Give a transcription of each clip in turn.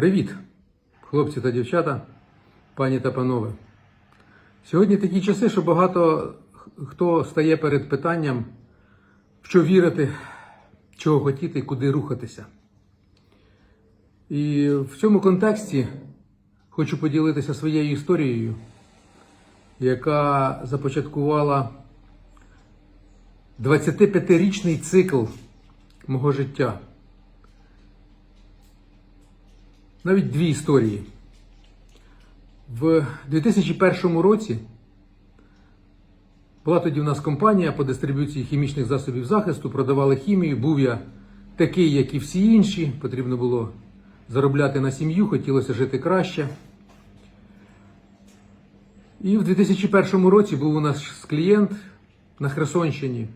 Привіт, хлопці та дівчата, пані та панове. Сьогодні такі часи, що багато хто стає перед питанням, в що вірити, чого хотіти куди рухатися. І в цьому контексті хочу поділитися своєю історією, яка започаткувала 25-річний цикл мого життя. Навіть дві історії. В 2001 році була тоді у нас компанія по дистриб'юції хімічних засобів захисту, продавали хімію. Був я такий, як і всі інші. Потрібно було заробляти на сім'ю, хотілося жити краще. І в 2001 році був у нас клієнт на Херсонщині.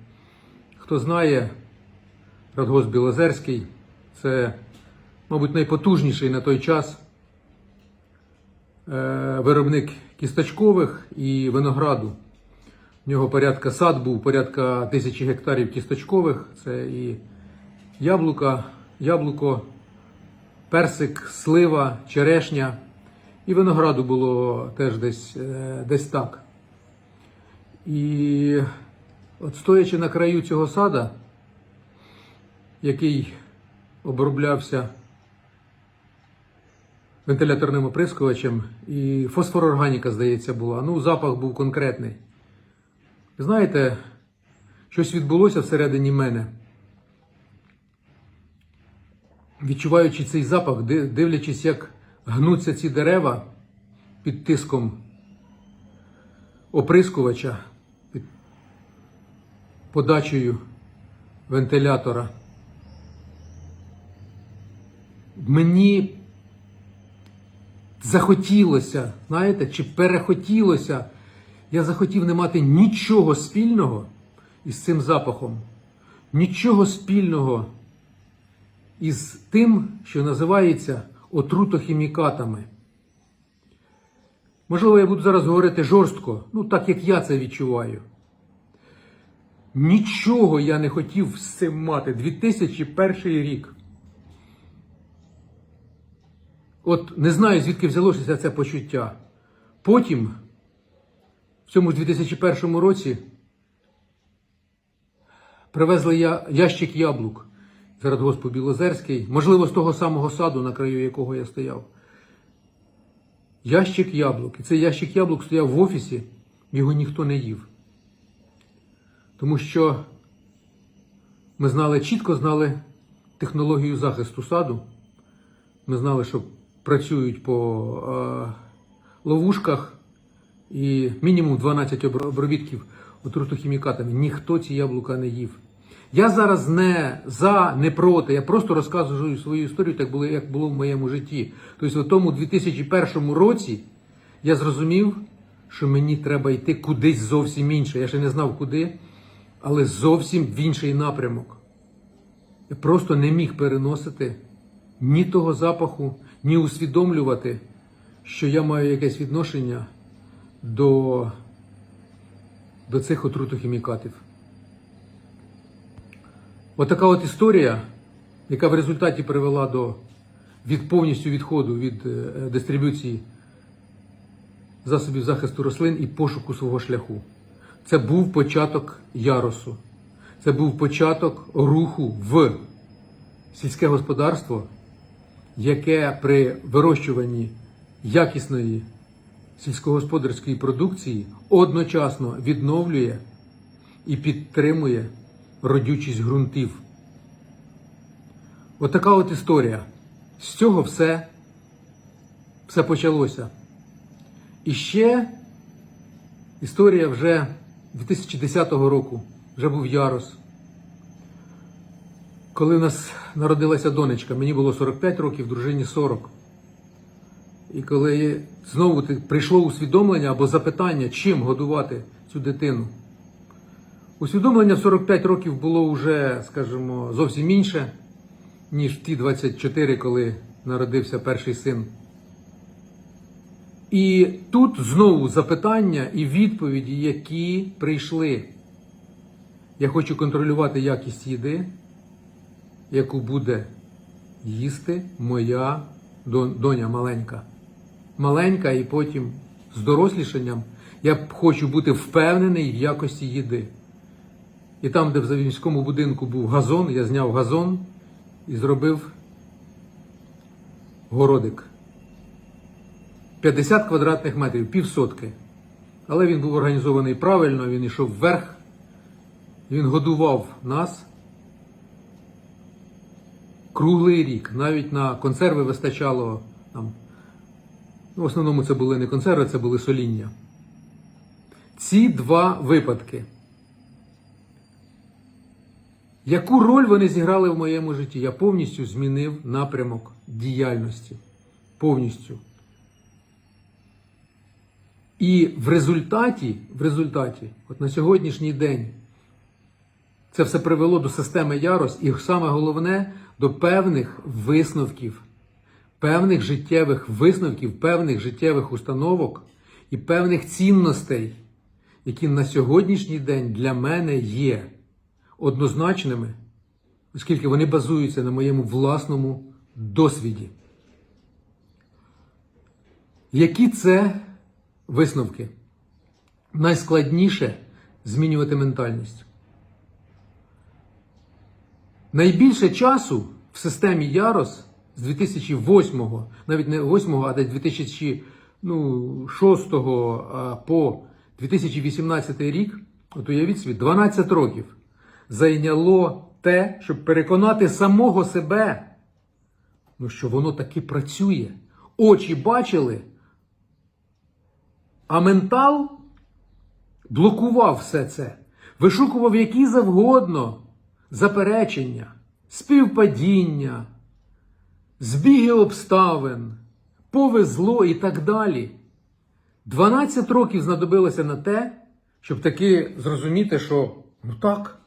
Хто знає, Радгосп Білозерський це, мабуть, найпотужніший на той час е, виробник кісточкових і винограду. В нього порядка сад був, порядка тисячі гектарів кісточкових. Це і яблука, яблуко, персик, слива, черешня. І винограду було теж десь, е, десь так. І от стоячи на краю цього сада, який оброблявся вентиляторним оприскувачем, і фосфорорганіка, здається, була. Ну, запах був конкретний. Знаєте, щось відбулося всередині мене. Відчуваючи цей запах, дивлячись, як гнуться ці дерева під тиском оприскувача, під подачею вентилятора. Мені захотілося, знаєте, чи перехотілося, я захотів не мати нічого спільного із цим запахом, нічого спільного із тим, що називається отрутохімікатами. Можливо, я буду зараз говорити жорстко, ну так як я це відчуваю. Нічого я не хотів з цим мати. 2001 рік. От не знаю, звідки взялося це почуття. Потім, в цьому 2001 році, привезли я ящик яблук з радгоспу Білозерський, можливо, з того самого саду, на краю якого я стояв. Ящик яблук. І цей ящик яблук стояв в офісі, його ніхто не їв. Тому що ми знали, чітко знали технологію захисту саду. Ми знали, що працюють по е, ловушках і мінімум 12 обр- обробітків отрутохімікатами. Ніхто ці яблука не їв. Я зараз не за, не проти. Я просто розказую свою історію, так було, як було в моєму житті. Тобто, в тому 2001 році я зрозумів, що мені треба йти кудись зовсім інше. Я ще не знав куди, але зовсім в інший напрямок. Я просто не міг переносити ні того запаху, ні усвідомлювати, що я маю якесь відношення до, до цих отрутохімікатів. Отака от історія, яка в результаті привела до від повністю відходу від е, дистриб'юції засобів захисту рослин і пошуку свого шляху. Це був початок яросу. Це був початок руху в сільське господарство, яке при вирощуванні якісної сільськогосподарської продукції одночасно відновлює і підтримує родючість ґрунтів. Отака от історія. З цього все, все почалося. І ще історія вже 2010 року, вже був ярос. Коли в нас народилася донечка, мені було 45 років, дружині 40. І коли знову прийшло усвідомлення або запитання, чим годувати цю дитину. Усвідомлення в 45 років було вже, скажімо, зовсім інше, ніж в ті 24, коли народився перший син. І тут знову запитання і відповіді, які прийшли. Я хочу контролювати якість їди, яку буде їсти моя доня маленька. Маленька і потім з дорослішанням я хочу бути впевнений в якості їди. І там, де в Завінському будинку був газон, я зняв газон і зробив городик. 50 квадратних метрів, півсотки. Але він був організований правильно, він йшов вверх, він годував нас круглий рік. Навіть на консерви вистачало там. Ну, в основному це були не консерви, це були соління. Ці два випадки. Яку роль вони зіграли в моєму житті? Я повністю змінив напрямок діяльності. Повністю. І в результаті, в результаті, от на сьогоднішній день, це все привело до системи Ярос, і саме головне до певних висновків, певних життєвих висновків, певних життєвих установок і певних цінностей, які на сьогоднішній день для мене є однозначними, оскільки вони базуються на моєму власному досвіді. Які це висновки? Найскладніше змінювати ментальність. Найбільше часу в системі Ярос з 2008, навіть не 8, а десь 2006 а, по 2018 рік, от уявіть собі, 12 років зайняло те, щоб переконати самого себе, ну, що воно таки працює. Очі бачили, а ментал блокував все це, вишукував які завгодно заперечення, співпадіння, збіги обставин, повезло і так далі. 12 років знадобилося на те, щоб таки зрозуміти, що ну так,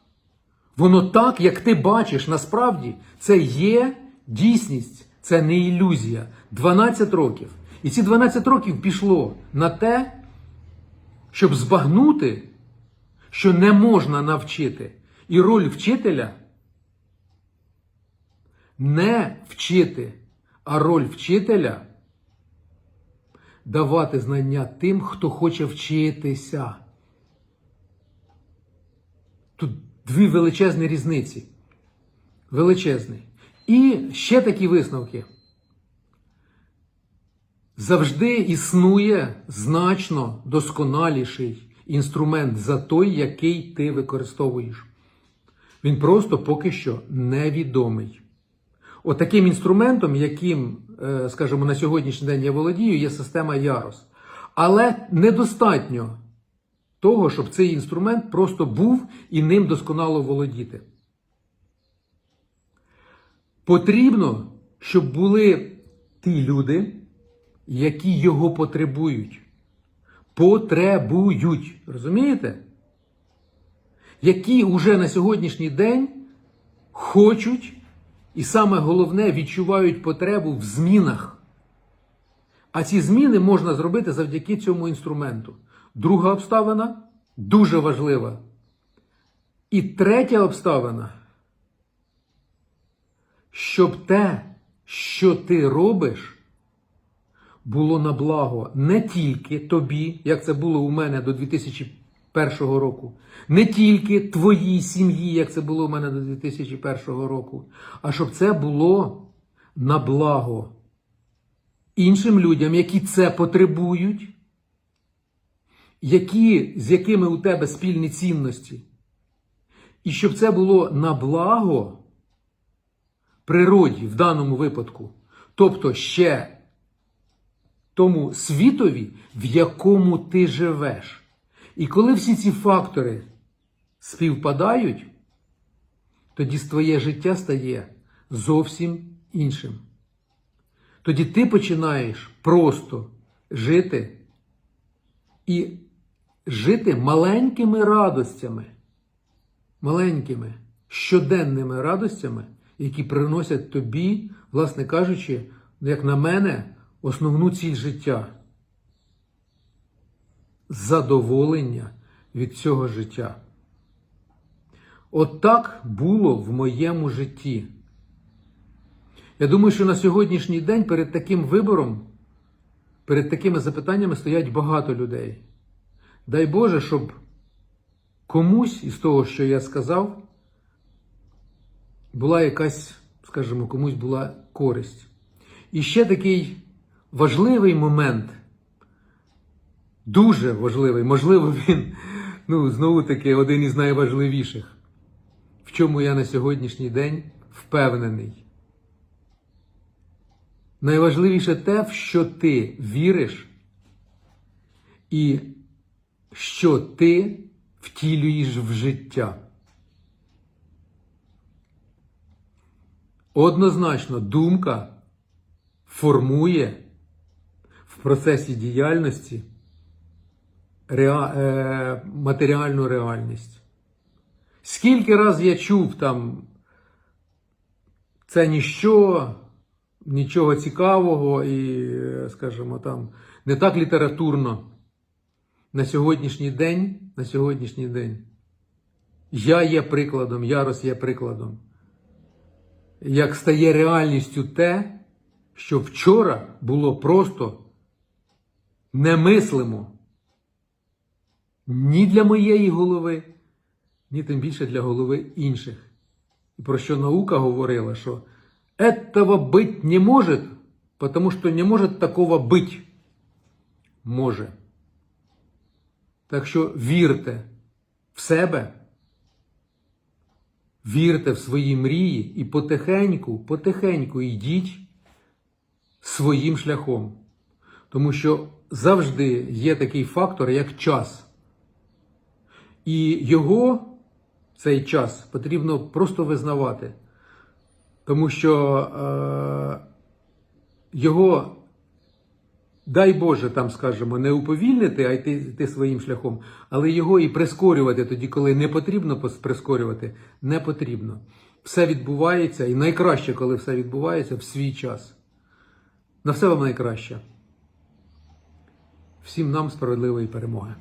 воно так, як ти бачиш, насправді це є дійсність, це не ілюзія. 12 років. І ці 12 років пішло на те, щоб збагнути, що не можна навчити. І роль вчителя не вчити, а роль вчителя давати знання тим, хто хоче вчитися. Тут дві величезні різниці. Величезний. І ще такі висновки. Завжди існує значно досконаліший інструмент за той, який ти використовуєш. Він просто поки що невідомий. Отаким інструментом, яким, е, скажімо, на сьогоднішній день я володію, є система Ярос. Але недостатньо того, щоб цей інструмент просто був і ним досконало володіти. Потрібно, щоб були ті люди, які його потребують. Потребують. Розумієте? Які вже на сьогоднішній день хочуть і саме головне відчувають потребу в змінах. А ці зміни можна зробити завдяки цьому інструменту. Друга обставина дуже важлива. І третя обставина, щоб те, що ти робиш, було на благо не тільки тобі, як це було у мене до 2001 року, не тільки твоїй сім'ї, як це було у мене до 2001 року, а щоб це було на благо іншим людям, які це потребують, які, з якими у тебе спільні цінності. І щоб це було на благо природі в даному випадку, тобто ще тому світові, в якому ти живеш. І коли всі ці фактори співпадають, тоді твоє життя стає зовсім іншим. Тоді ти починаєш просто жити і жити маленькими радостями, маленькими щоденними радостями, які приносять тобі, власне кажучи, як на мене, основну ціль життя. Задоволення від цього життя. От так було в моєму житті. Я думаю, що на сьогоднішній день перед таким вибором, перед такими запитаннями стоять багато людей. Дай Боже, щоб комусь із того, що я сказав, була якась, скажімо, комусь була користь. І ще такий важливий момент, дуже важливий, можливо, він, ну, знову таки, один із найважливіших, в чому я на сьогоднішній день впевнений. Найважливіше те, в що ти віриш, і що ти втілюєш в життя. Однозначно, думка формує в процесі діяльності реа... е... матеріальну реальність. Скільки раз я чув там це ніщо, нічого цікавого і, е, скажімо, там не так літературно. На сьогоднішній день, на сьогоднішній день я є прикладом, Ярос є прикладом. Як стає реальністю те, що вчора було просто немислимо ні для моєї голови, ні тим більше для голови інших. І про що наука говорила, що этого быть не может, потому что не может такого быть. Може. Так що вірте в себе, вірте в свої мрії і потихеньку, потихеньку йдіть своїм шляхом. Тому що завжди є такий фактор, як час. І його, цей час, потрібно просто визнавати. Тому що е, його, дай Боже, там скажемо, не уповільнити, а йти, йти своїм шляхом, але його і прискорювати тоді, коли не потрібно прискорювати, не потрібно. Все відбувається, і найкраще, коли все відбувається, в свій час. На все вам найкраще. Всім нам справедливої перемоги.